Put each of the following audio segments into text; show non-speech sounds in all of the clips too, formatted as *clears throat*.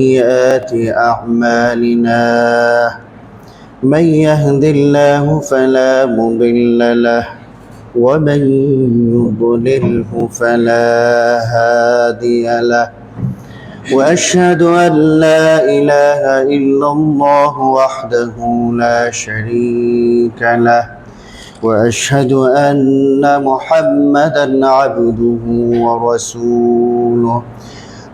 سيئات أعمالنا. من يهد الله فلا مضل له ومن يضلله فلا هادي له. وأشهد أن لا إله إلا الله وحده لا شريك له. وأشهد أن محمدا عبده ورسوله.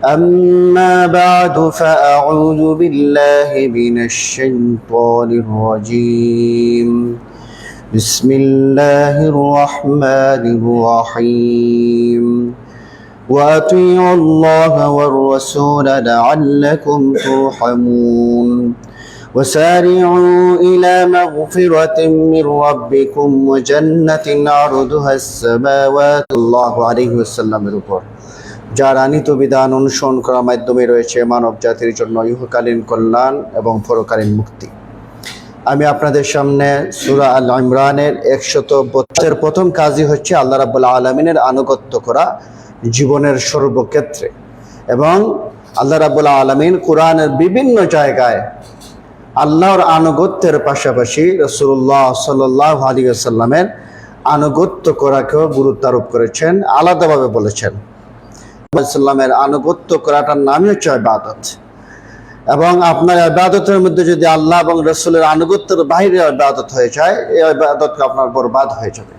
أما بعد فأعوذ بالله من الشيطان الرجيم. بسم الله الرحمن الرحيم. وأطيعوا الله والرسول لعلكم ترحمون. وسارعوا إلى مغفرة من ربكم وجنة عرضها السماوات. الله عليه وسلم الأكبر যার আনিত বিধান অনুসরণ করার মাধ্যমে রয়েছে মানব জাতির জন্য ইহকালীন কল্যাণ এবং পরকালীন মুক্তি। আমি আপনাদের সামনে সুরা আল ইমরানের একশত বছরের প্রথম কাজই হচ্ছে আল্লাহ রাবুল আলমিনের আনুগত্য করা জীবনের সর্বক্ষেত্রে এবং আল্লাহ রাবুল আলমিন কোরআনের বিভিন্ন জায়গায় আল্লাহর আনুগত্যের পাশাপাশি রসুল্লাহ সাল্লাহ আলী আসাল্লামের আনুগত্য করাকেও গুরুত্ব আরোপ করেছেন, আলাদাভাবে বলেছেন। সাল্লামের আনুগত্য করাটার নামই হচ্ছে আবাদত এবং আপনার আবাদতের মধ্যে যদি আল্লাহ এবং রসুলের আনুগত্যের বাইরে আবাদত হয়ে যায় এই আবাদত আপনার বরবাদ হয়ে যাবে।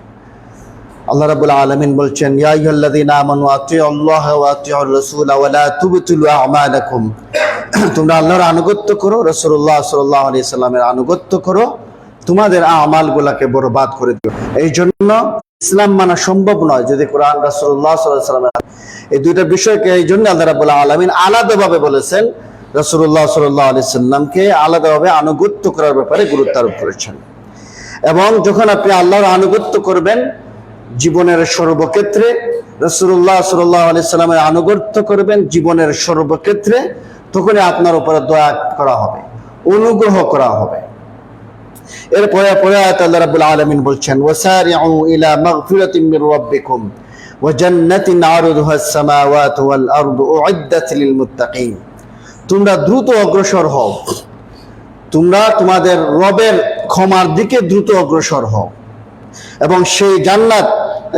আল্লাহ রাবুল আলমিন বলছেন তোমরা আল্লাহর আনুগত্য করো রসুল্লাহ সাল্লাল্লাহু আলাইহি সাল্লামের আনুগত্য করো, তোমাদের আমালগুলোকে বরবাদ করে দিও। এই জন্য ইসলাম মানা সম্ভব নয় যদি কোরআন সাল্লামের এই দুইটা বিষয়কে এই জন্য আল্লাহ রাবুল আলমিন আলাদাভাবে বলেছেন, রাসূলুল্লাহ সাল্লাল্লাহু আলাইহি সাল্লামকে আলাদাভাবে আনুগত্য করার ব্যাপারে গুরুত্ব আরোপ করেছেন। এবং যখন আপনি আল্লাহর আনুগত্য করবেন, জীবনের সর্বক্ষেত্রে রসুল্লাহ সাল্লাহ আলি সাল্লামের আনুগত্য করবেন জীবনের সর্বক্ষেত্রে, তখনই আপনার উপরে দয়া করা হবে, অনুগ্রহ করা হবে। এরপরে পরে আল্লাহ বলছেন, ওয়াসারিউ ইলা মির রাব্বিকুম তোমরা দ্রুত অগ্রসর হও। তোমরা তোমাদের রবের ক্ষমার দিকে দ্রুত অগ্রসর হও এবং সেই জান্নাত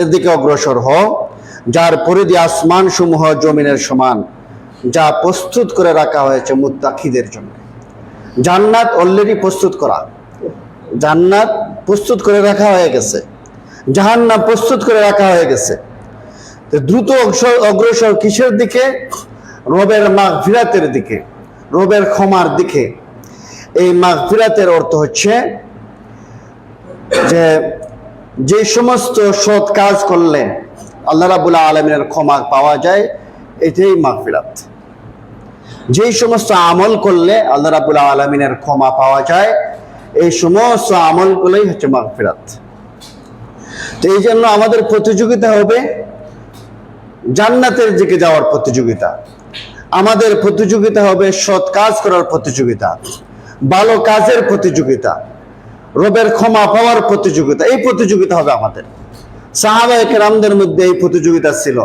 এর দিকে অগ্রসর হও, যার পরিধি আসমান সমূহ জমিনের সমান, যা প্রস্তুত করে রাখা হয়েছে মুত্তাকিদের জন্য। জান্নাত অলরেডি প্রস্তুত করা। জান্নাত প্রস্তুত করে রাখা হয়ে গেছে। জাহান্নাম প্রস্তুত করে রাখা হয়ে গেছে। দ্রুত অগ্রসর- কিসের দিকে? রবের মাগফিরাতের দিকে, রবের ক্ষমার দিকে। এই মাগফিরাতের অর্থ হচ্ছে যে যে সমস্ত সৎ কাজ করলে আল্লাহ রাবুল আলমিনের ক্ষমা পাওয়া যায়, এটাই মাগফিরাত। যেই সমস্ত আমল করলে আল্লাহ রাবুল আলমিনের ক্ষমা পাওয়া যায় এই সমস্ত আমলগুলোই হচ্ছে মাগফিরাত। তো এই জন্য আমাদের প্রতিযোগিতা হবে জান্নাতের দিকে যাওয়ার প্রতিযোগিতা। আমাদের প্রতিযোগিতা হবে সৎ কাজ করার প্রতিযোগিতা, ভালো কাজের প্রতিযোগিতা, রবের ক্ষমা পাওয়ার প্রতিযোগিতা, এই প্রতিযোগিতা হবে আমাদের। সাহাবা কেরামদের মধ্যে এই প্রতিযোগিতা ছিল।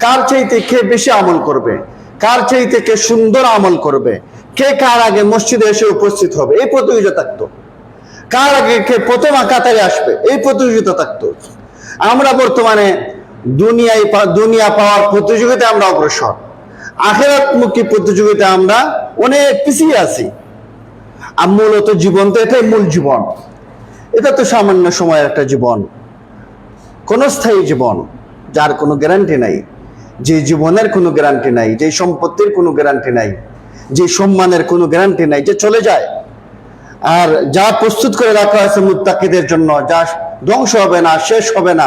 কার চাইতে কে বেশি আমল করবে? কার চাইতে কে সুন্দর আমল করবে? কে কার আগে মসজিদে এসে উপস্থিত হবে? এই প্রতিযোগিতা থাকতো। কার আগে প্রথম কাতারে আসবে? এই প্রতিযোগিতা থাকতো। আমরা বর্তমানে দুনিয়ায় দুনিয়া পাওয়ার প্রতিযোগিতায় আমরা অগ্রসর। আখেরাতমুখী প্রতিযোগিতা আমরা অনেক পিছিয়ে আছি। আর মূলত জীবন তো এটাই মূল জীবন। এটা তো সামান্য সময়ের একটা জীবন। ক্ষণস্থায়ী জীবন, যার কোনো গ্যারান্টি নাই। যে জীবনের কোনো গ্যারান্টি নাই, যে সম্পত্তির কোনো গ্যারান্টি নাই, যে সম্মানের কোনো গ্যারান্টি নাই, যে চলে যায়। আর যা প্রস্তুত করে রাখা হয়েছে মুত্তাকিদের জন্য, যা ধ্বংস হবে না, শেষ হবে না,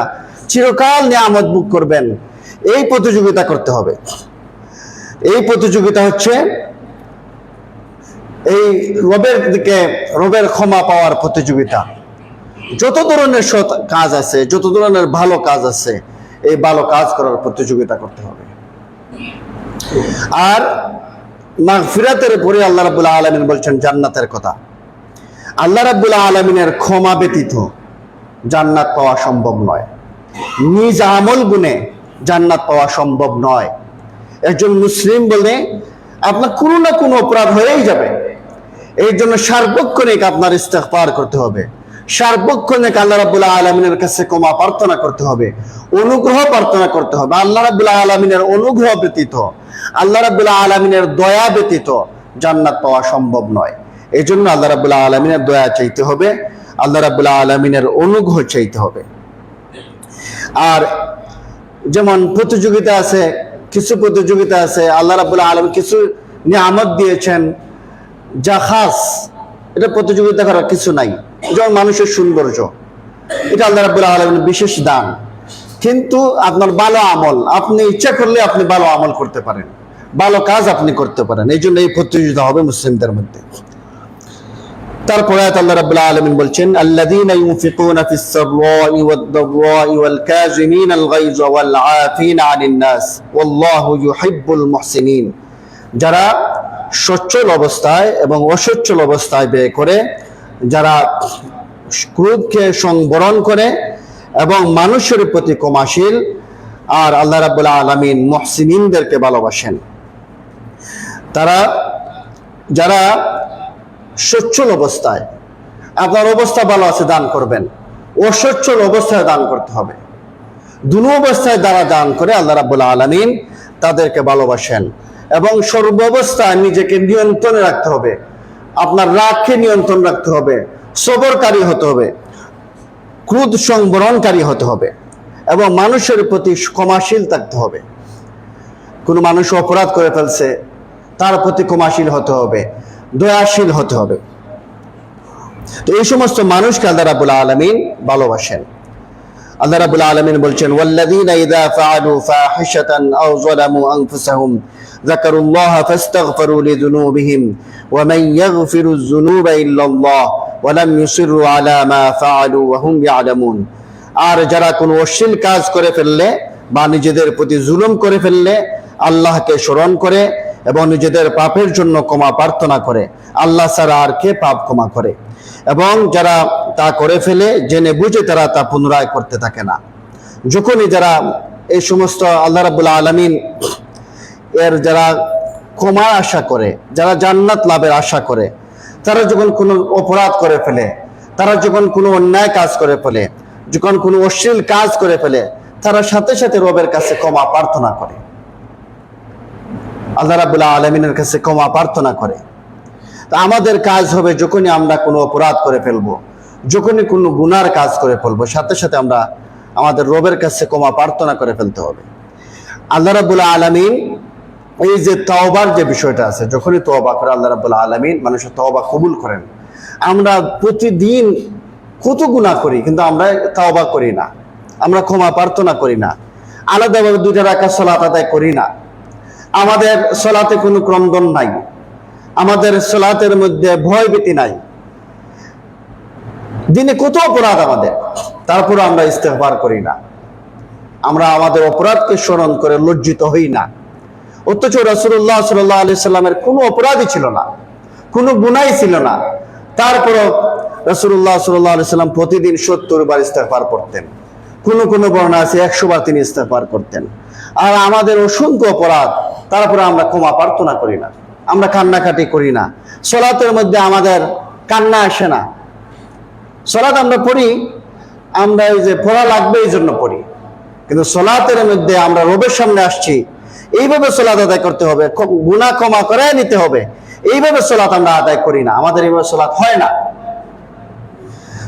চিরকাল নিয়ামত বুক করবেন। এই প্রতিযোগিতা করতে হবে। এই প্রতিযোগিতা হচ্ছে এই রবের দিকে, রবের ক্ষমা পাওয়ার প্রতিযোগিতা। যত ধরনের সৎ কাজ আছে, যত ধরনের ভালো কাজ আছে, এই ভালো কাজ করার প্রতিযোগিতা করতে হবে। আর মাগফিরাতের পরে আল্লাহ রাবুল আলমিন বলছেন, জান্নাতের কথা। আল্লাহ রাবুল আলমিনের ক্ষমা ব্যতীত জান্নাত পাওয়া সম্ভব নয়। নিজ আমল গুণে জান্নাত পাওয়া সম্ভব নয়। একজন মুসলিম বলে আপনার কোনো না কোনো অপরাধ হয়েই যাবে। এই জন্য সার্বক্ষণিক আপনার ইস্তেগফার করতে হবে। সার্বক্ষণিক আল্লাহ রাব্বুল আলমিনের কাছে ক্ষমা প্রার্থনা করতে হবে। অনুগ্রহ প্রার্থনা করতে হবে। আল্লাহ রাব্বুল আলমিনের অনুগ্রহ ব্যতীত, আল্লাহ রাব্বুল আলমিনের দয়া ব্যতীত জান্নাত পাওয়া সম্ভব নয়। এই জন্য আল্লাহ রাব্বুল আলমিনের দয়া চাইতে হবে, আল্লাহ রাব্বুল আলমিনের অনুগ্রহ চাইতে হবে। আর যেমন প্রতিযোগিতা আছে, কিছু প্রতিযোগিতা আছে, আল্লাহ রাবুল্লাহ আলম কিছু নিয়ামত দিয়েছেন, যা খাস, এটা প্রতিযোগিতা করার কিছু নাই। যেমন মানুষের সৌন্দর্য, এটা আল্লাহ রাবুল্লাহ আলমের বিশেষ দান। কিন্তু আপনার ভালো আমল, আপনি ইচ্ছা করলে আপনি ভালো আমল করতে পারেন, ভালো কাজ আপনি করতে পারেন। এই জন্য এই প্রতিযোগিতা হবে মুসলিমদের মধ্যে। তারপরে আল্লাহ রাব্বুল আলামিন বলছেন, আল্লাযীনা ইউনফিকুনা ফিস সাররাই ওয়াদ দাররাই ওয়াল কাযিমিনাল গায়জ ওয়াল আফিনা আনিন নাস ওয়াল্লাহু ইউহিব্বুল মুহসিনিন। যারা সচ্ছল অবস্থায় এবং অসচ্ছল অবস্থায় ব্যয় করে, যারা ক্রোধকে সংবরণ করে এবং মানুষের প্রতি ক্ষমাশীল, আর আল্লাহ রাব্বুল আলামিন মুহসিনিনদেরকে ভালোবাসেন। তারা, যারা সচ্ছল অবস্থায়। আপনার অবস্থা ভালো আছে, দান করবেন। অসচ্ছল অবস্থায় দান করতে হবে। দুনো অবস্থায় দ্বারা দান করে আল্লাহ রাবুল আলমিন তাদেরকে ভালোবাসেন। এবং সর্বাবস্থায় নিজেকে নিয়ন্ত্রণে রাখতে হবে। আপনার রাগকে নিয়ন্ত্রণ রাখতে হবে। সবরকারী হতে হবে। ক্রোধ সংবরণকারী হতে হবে। এবং মানুষের প্রতি ক্ষমাশীল থাকতে হবে। কোনো মানুষ অপরাধ করে ফেলছে, তার প্রতি ক্ষমাশীল হতে হবে। দয়াশীল হতে হবে তো এই সমস্ত মানুষকে আল্লাহ রাবুল আলমিন ভালোবাসেন আল্লাহ রাবুল আলমিন বলছেন ওয়াল্লাযীনা ইযা ফাআলু ফাহিশাতান আও যালামু আনফুসাহুম ذكروا الله فاستغفروا لذنوبهم ومن يغفر الذنوب إلا الله ولم يصروا على ما فعلوا وهم يعلمون আর যারা কোনো অশ্লীল কাজ করে ফেললে বা নিজেদের প্রতি জুলুম করে ফেললে আল্লাহকে স্মরণ করে এবং নিজেদের পাপের জন্য ক্ষমা প্রার্থনা করে। আল্লাহ ছাড়া আর কে পাপ ক্ষমা করে? এবং যারা তা করে ফেলে, জেনে বুঝে তারা তা পুনরায় করতে থাকে না। যখনই যারা এই সমস্ত আল্লাহ রাবুল্লাহ আলমিন এর যারা ক্ষমার আশা করে, যারা জান্নাত লাভের আশা করে, তারা যখন কোনো অপরাধ করে ফেলে, তারা যখন কোনো অন্যায় কাজ করে ফেলে, যখন কোনো অশ্লীল কাজ করে ফেলে, তারা সাথে সাথে রবের কাছে ক্ষমা প্রার্থনা করে। আল্লাহ রাবুল্লাহ আলমিনের কাছে ক্ষমা প্রার্থনা করে। তা আমাদের কাজ হবে যখনই আমরা কোনো অপরাধ করে ফেলব, যখনই কোনো গুনার কাজ করে ফেলব, সাথে সাথে আমরা আমাদের রবের কাছে ক্ষমা প্রার্থনা করে ফেলতে হবে। আল্লাহ রাবুল্লাহ আলমিন এই যে তওবার যে বিষয়টা আছে, যখনই তওবা করে আল্লাহ রাবুল্লাহ আলমিন মানুষের তওবা কবুল করেন। আমরা প্রতিদিন কত গুণা করি, কিন্তু আমরা তাওবা করি না। আমরা ক্ষমা প্রার্থনা করি না। আলাদাভাবে দুইটা রাখা সলাত আদায় করি না। আমাদের সলাতে কোনো ক্রন্দন নাই। আমাদের সলাতের মধ্যে ভয় ভীতি নাই। দিনে কত অপরাধ আমাদের তারপরে আমরা ইস্তেফার করি না। আমরা আমাদের অপরাধকে স্মরণ করে লজ্জিত হই না। অথচ রসুল্লাহ সাল্লাহ আলি সাল্লামের কোনো অপরাধই ছিল না, কোনো গুনাই ছিল না। তারপরও রসুল্লাহ সাল্লাহ আলি সাল্লাম প্রতিদিন সত্তর বার ইস্তেফার করতেন। কোনো কোন বর্ণা আছে একশো বার তিনি ইস্তেফার করতেন। আর আমাদের অসংখ্য অপরাধ তারপরে আমরা ক্ষমা প্রার্থনা করি না, আমরা কান্নাকাটি করি না। সলাতের মধ্যে আমাদের কান্না আসে না। সলাত আমরা পড়ি, আমরা এই যে পড়া লাগবে এই জন্য পড়ি। কিন্তু সলাতের মধ্যে আমরা রবের সামনে আসছি, এইভাবে সলাত আদায় করতে হবে গুনাহ ক্ষমা করে নিতে হবে। এইভাবে সলাত আমরা আদায় করি না, আমাদের এইভাবে সলাত হয় না।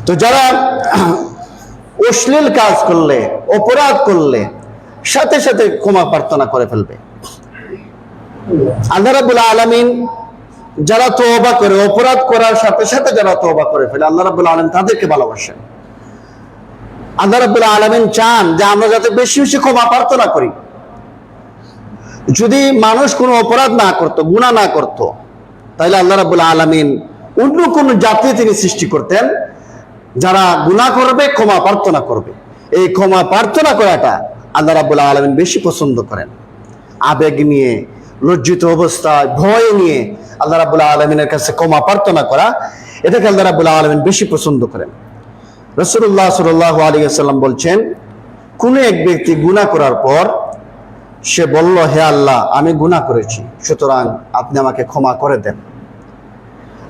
তো যারা *clears throat* অশ্লীল কাজ করলে, অপরাধ করলে, সাথে সাথে ক্ষমা প্রার্থনা করে ফেলবে। আল্লাহ রাবুল আলমিন যারা তওবা করে, অপরাধ করার সাথে সাথে যারা তওবা করে ফেলে, আল্লাহ রাবুল আলম তাদেরকে ভালোবাসেন। আল্লাহ রাবুল আলমিন চান যে আমরা যাতে বেশি বেশি ক্ষমা প্রার্থনা করি। যদি মানুষ কোনো অপরাধ না করত গুণা না করত, তাহলে আল্লাহ রাবুল আলমিন অন্য কোন জাতি তিনি সৃষ্টি করতেন যারা গুনাহ করবে, ক্ষমা প্রার্থনা করবে। এই ক্ষমা প্রার্থনা করাটা আল্লাহ রাবুল আলমিন বেশি পছন্দ করেন। আবেগ নিয়ে লজ্জিত অবস্থায়, ভয় নিয়ে আল্লাহ রাবুল্লাহ আলমিনের কাছে ক্ষমা প্রার্থনা করা, এটাকে আল্লাহ রাবুল্লাহ আলমিন বেশি পছন্দ করেন। রসুল্লাহ সাল্লাহ আলী সাল্লাম বলছেন, কোনো এক ব্যক্তি গুনাহ করার পর সে বলল, হে আল্লাহ, আমি গুনাহ করেছি, সুতরাং আপনি আমাকে ক্ষমা করে দেন।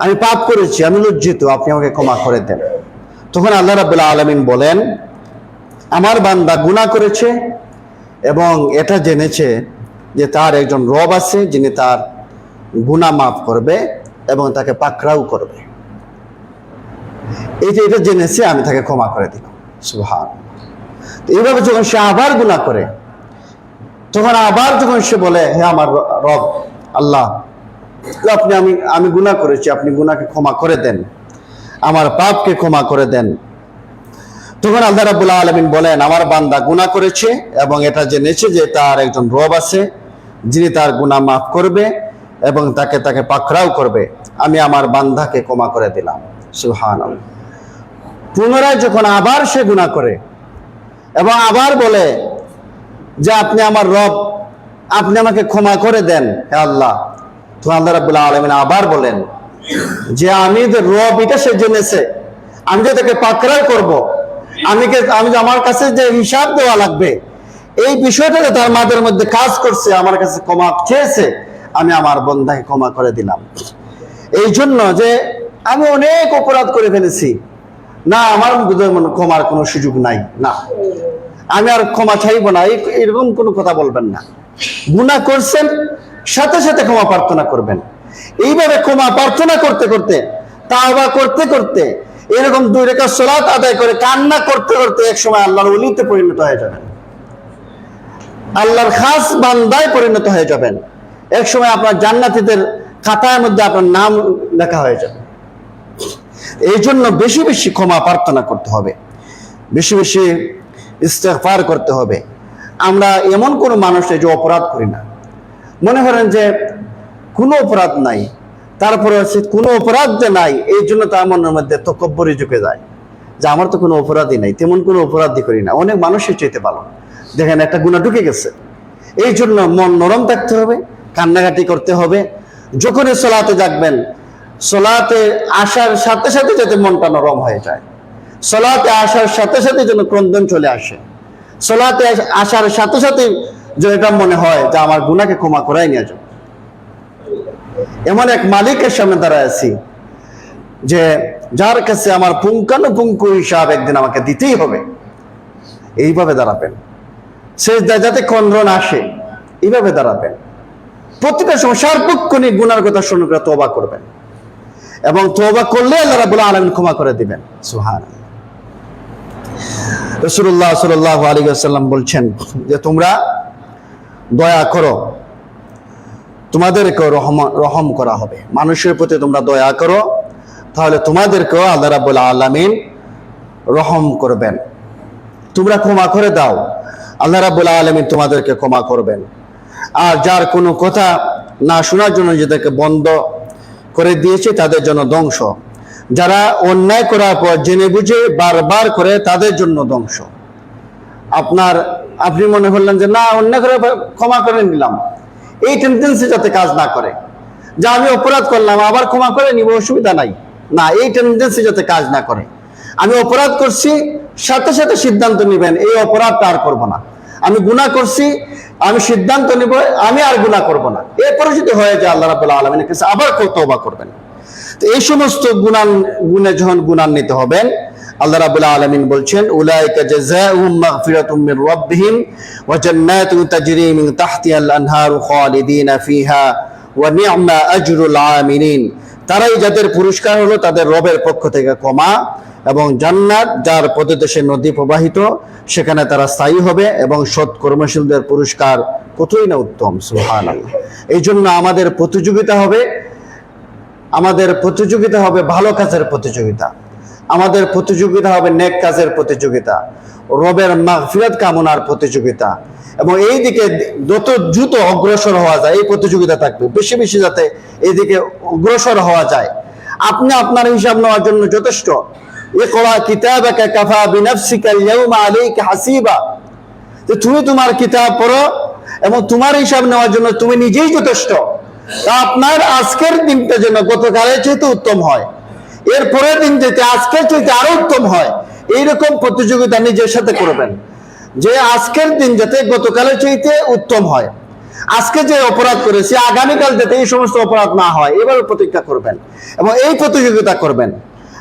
আমি পাপ করেছি, আমি লজ্জিত, আপনি আমাকে ক্ষমা করে দেন। তখন আল্লাহ রাবুল্লাহ আলমিন বলেন, আমার বান্দা গুনাহ করেছে এবং এটা জেনেছে যে তার একজন রব আছে, যিনি তার গুনাহ মাফ করবে এবং তাকে পাকড়াও করবে। এই যে এটা জেনেছে, আমি তাকে ক্ষমা করে দিলাম। সুহান এইভাবে যখন সে আবার গুনাহ করে, তখন আবার যখন সে বলে, হে আমার রব, আল্লাহ আপনি, আমি আমি গুনাহ করেছি, আপনি গুণাকে ক্ষমা করে দেন। আমার পাপকে ক্ষমা করে দেন। তখন আল্লাহ রাবুল্লাহ আলমিন বলেন, আমার বান্দা গুনাহ করেছে এবং এটা জেনেছে যে তার একজন রব আছে যিনি তার গুনাহ মাফ করবে এবং তাকে তাকে পাকড়াও করবে, আমি আমার বান্ধাকে ক্ষমা করে দিলাম। সুহান পুনরায় যখন আবার সে গুনাহ করে এবং আবার বলে যে আপনি আমার রব, আপনি আমাকে ক্ষমা করে দেন, হে আল্লাহ, তো আল্লাহ রাবুল্লাহ আলমিন আবার বলেন যে আমি যে রব, এটা সে জেনেছে। আমি যে তাকে পাকড়াও করব, আমি আমি আমার কাছে যে হিসাব দেওয়া লাগবে এই বিষয়টা যে তার মাদের মধ্যে কাজ করছে, আমার কাছে ক্ষমা চেয়েছে, আমি আমার বন্ধাকে ক্ষমা করে দিলাম। এই জন্য যে আমি অনেক অপরাধ করে ফেলেছি। না, আমার মনে ক্ষমার কোনো সুযোগ নাই, না। আমি আর ক্ষমা চাইব না এরকম কোনো কথা বলবেন না। গুনাহ করছেন, সাথে সাথে ক্ষমা প্রার্থনা করবেন। এইভাবে ক্ষমা প্রার্থনা করতে করতে, তাওবা করতে করতে, এরকম দুই রেখা সলাত আদায় করে কান্না করতে করতে এক সময় আল্লাহর অলিতে পরিণত হয়ে যাবেন। আল্লাহর খাস বান্দায় পরিণত হয়ে যাবেন। এক সময় আপনার জান্নাতীদের খাতার মধ্যে আপনার নাম লেখা হয়ে যাবে। এই জন্য বেশি বেশি ক্ষমা প্রার্থনা করতে হবে। বেশি বেশি ইস্তেগফার করতে হবে। আমরা এমন কোনো মানুষ যে অপরাধ করি না। মনে করেন যে কোনো অপরাধ নাই, তারপরে হচ্ছে কোনো অপরাধ যে নাই, এই জন্য তার মনের মধ্যে তকব্বরি ঝুঁকে যায়। যে আমার তো কোনো অপরাধই নাই, তেমন কোনো অপরাধই করি না। অনেক মানুষের চাইতে ভালো। দেখেন, একটা গুণা ঢুকে গেছে। এই জন্য মন নরম থাকতে হবে, কান্নাকাটি করতে হবে। যখনই সোলাতে জাগবেন, সোলাতে আসার সাথে সাথে যাতে মনটা নরম হয়ে যায়। সোলাতে আসার সাথে সাথে যেন ক্রন্দন চলে আসে। সোলাতে আসার সাথে সাথে যেন এটা মনে হয় যে আমার গুনাকে ক্ষমা করাই নিয়ে যাও এমন এক মালিকের সামনে দাঁড়ায় আছি যে, যার কাছে আমার পুঙ্খানুপুঙ্খু হিসাব একদিন আমাকে দিতেই হবে। এইভাবে দাঁড়াবেন। শেষ যাতে কন্দ্রন আসে এইভাবে দাঁড়াবেন। প্রতিটা সময় সার্বক্ষণিক গুনার কথা শুনে তোবা করবেন। এবং তোবা করলে আল্লাহ রাবুল আলমিন ক্ষমা করে দিবেন। সুহান রসুল্লাহ সাল্লাহ আলী আসাল্লাম বলছেন যে, তোমরা দয়া করো। তোমাদেরকেও রহম রহম করা হবে। মানুষের প্রতি তোমরা দয়া করো। তাহলে তোমাদেরকেও আল্লাহ রাবুল আলমিন রহম করবেন। তোমরা ক্ষমা করে দাও। আল্লাহ রাবুল আলমিন তোমাদেরকে ক্ষমা করবেন। আর যার কোনো কথা না শোনার জন্য যাদেরকে বন্ধ করে দিয়েছে, তাদের জন্য ধ্বংস। যারা অন্যায় করার পর জেনে বুঝে বারবার করে, তাদের জন্য ধ্বংস। আপনার, আপনি মনে করলেন যে, না, অন্যায় করে ক্ষমা করে নিলাম। এই টেন্ডেন্সি যাতে কাজ না করে। যা আমি অপরাধ করলাম, আবার ক্ষমা করে নিব, অসুবিধা নাই। না, এই টেন্ডেন্সি যাতে কাজ না করে। আমি অপরাধ করছি সাথে সাথে সিদ্ধান্ত নিবেন, এই অপরাধটা আর করব না। আমি গুনাহ করছি, আমি সিদ্ধান্ত নিব, আমি আর গুনাহ করব না। এরপরে যদি হয়ে যায় আল্লাহ রাবুল্লাহ আলমিনের কাছে আবার তওবা করবেন। তো এই সমস্ত গুণান গুণে যখন গুণান্বিত হবেন, আল্লাহ রাবুল্লাহ আলমিন বলছেন, উলাইকা জাযাউহুম মাগফিরাতুম মির রাব্বিহিম ওয়া জান্নাতুন তাজরি মিন তাহতিহাল আনহারু খালিদিনা ফিহা ওয়া নি'মা আজরুল আমিলিন তারাই যাদের পুরস্কার হলো তাদের রবের পক্ষ থেকে ক্ষমা এবং জান্নাত, যার পদদেশে নদী প্রবাহিত, সেখানে তারা স্থায়ী হবে এবং সৎ কর্মশীলদের পুরস্কার কতই না উত্তম সুহান এই জন্য আমাদের প্রতিযোগিতা হবে, আমাদের প্রতিযোগিতা হবে ভালো কাজের প্রতিযোগিতা। আমাদের প্রতিযোগিতা হবে নেক কাজের প্রতিযোগিতা, রবের মাগফিরাত কামনার প্রতিযোগিতা এবং এই দিকে যত দ্রুত অগ্রসর হওয়া যায়, এই প্রতিযোগিতা থাকবে। বেশি বেশি যাতে এইদিকে অগ্রসর হওয়া যায়। আপনি আপনার হিসাব নেওয়ার জন্য যথেষ্ট। তুমি তোমার কিতাব পড়ো এবং তোমার হিসাব নেওয়ার জন্য তুমি নিজেই যথেষ্ট। তা আপনার আজকের দিনটা যেন গতকালের চাইতে উত্তম হয়। এর পরের দিন যেতে, আজকের চাইতে আরও উত্তম হয়। এইরকম প্রতিযোগিতা নিজের সাথে করবেন। যে আজকের দিন যাতে গতকালের চাইতে উত্তম হয়। আজকে যে অপরাধ করেছি, আগামীকাল যাতে এই সমস্ত অপরাধ না হয় এবার প্রতিজ্ঞা করবেন এবং এই প্রতিযোগিতা করবেন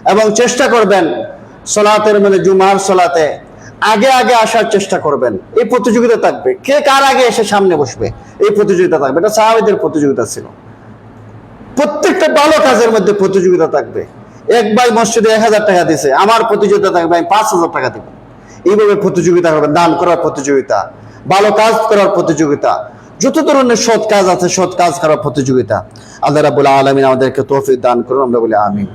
এবং চেষ্টা করবেন সলাতের মানে জুমার সলাতে আগে আগে আসার চেষ্টা করবেন। এই প্রতিযোগিতা থাকবে। কে কার আগে এসে সামনে বসবে? এই প্রতিযোগিতা থাকবে। এটা সাহাবিদের প্রতিযোগিতা ছিল। প্রত্যেকটা ভালো কাজের মধ্যে প্রতিযোগিতা থাকবে। এক ভাই মসজিদে এক হাজার টাকা দিছে, আমার প্রতিযোগিতা থাকবে, আমি পাঁচ হাজার টাকা দিব। এইভাবে প্রতিযোগিতা করবেন দান করার প্রতিযোগিতা, ভালো কাজ করার প্রতিযোগিতা, যত ধরনের সৎ কাজ আছে, সৎ কাজ করার প্রতিযোগিতা। আল্লাহ রাবুল আলমিন আমাদেরকে তৌফিক দান করুন, আমরা বলি আমিন।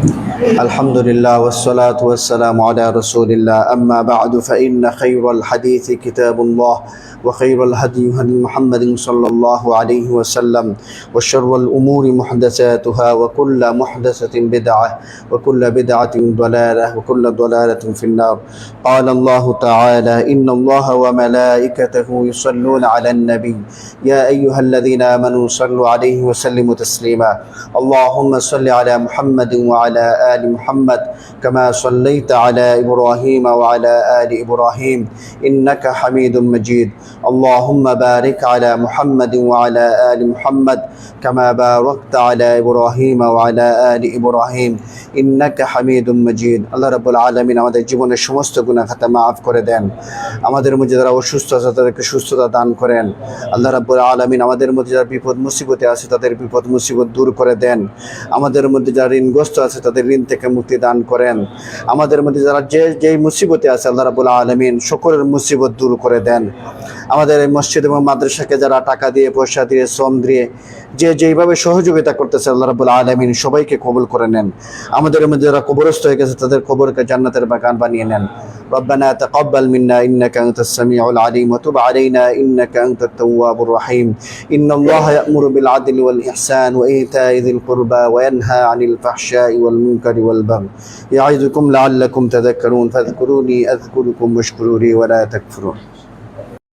الحمد لله والصلاة والسلام على رسول الله أما بعد فإن خير الحديث كتاب الله وخير الهدي هدي محمد صلى الله عليه وسلم وشر الأمور محدثاتها وكل محدثة بدعة وكل بدعة ضلالة وكل ضلالة في النار. قال الله تعالى إن الله وملائكته يصلون على النبي. يا أيها الذين آمنوا صلوا عليه وسلموا تسليما. اللهم صل على محمد وعلى آل محمد كما صليت على إبراهيم وعلى آل إبراهيم إنك حميد مجيد اللهم بارك على محمد وعلى آل محمد كما باركت على إبراهيم وعلى آل إبراهيم إنك حميد مجيد الله رب العالمين আমাদের জীবনের সমস্ত গুনাহ খাতা মাফ করে দেন আমাদের মধ্যে যারা অসুস্থ আছে তাদেরকে সুস্থতা দান করেন আল্লাহ রাব্বুল আলামিন আমাদের মধ্যে যারা বিপদ মুসিবতে আছে তাদের বিপদ মুসিবত দূর করে দেন আমাদের মধ্যে যারা ঋণগ্রস্ত আছে তাদের ঋণ থেকে মুক্তি দান করেন। আমাদের মধ্যে যারা যে, যেই মুসিবতে আছে, আল্লাহ রাবুল আলমিন সকলের মুসিবত দূর করে দেন। আমাদের এই মসজিদ এবং মাদ্রাসাকে যারা টাকা দিয়ে, পয়সা দিয়ে, শ্রম দিয়ে যে যেইভাবে সহযোগিতা করতেছে আল্লাহ রাব্বুল আলামিন সবাইকে কবুল করে নেন আমাদের মধ্যে যারা কবরস্থ হয়ে গেছে তাদের কবরকে জান্নাতের বাগান বানিয়ে নেন ربنا تقبل منا انك انت السميع العليم وتب علينا انك انت التواب الرحيم ان الله يامر بالعدل والاحسان وايتاء ذي القربى وينهى عن الفحشاء والمنكر والبغي يعظكم لعلكم تذكرون فاذكروني اذكركم واشكروا لي ولا تكفرون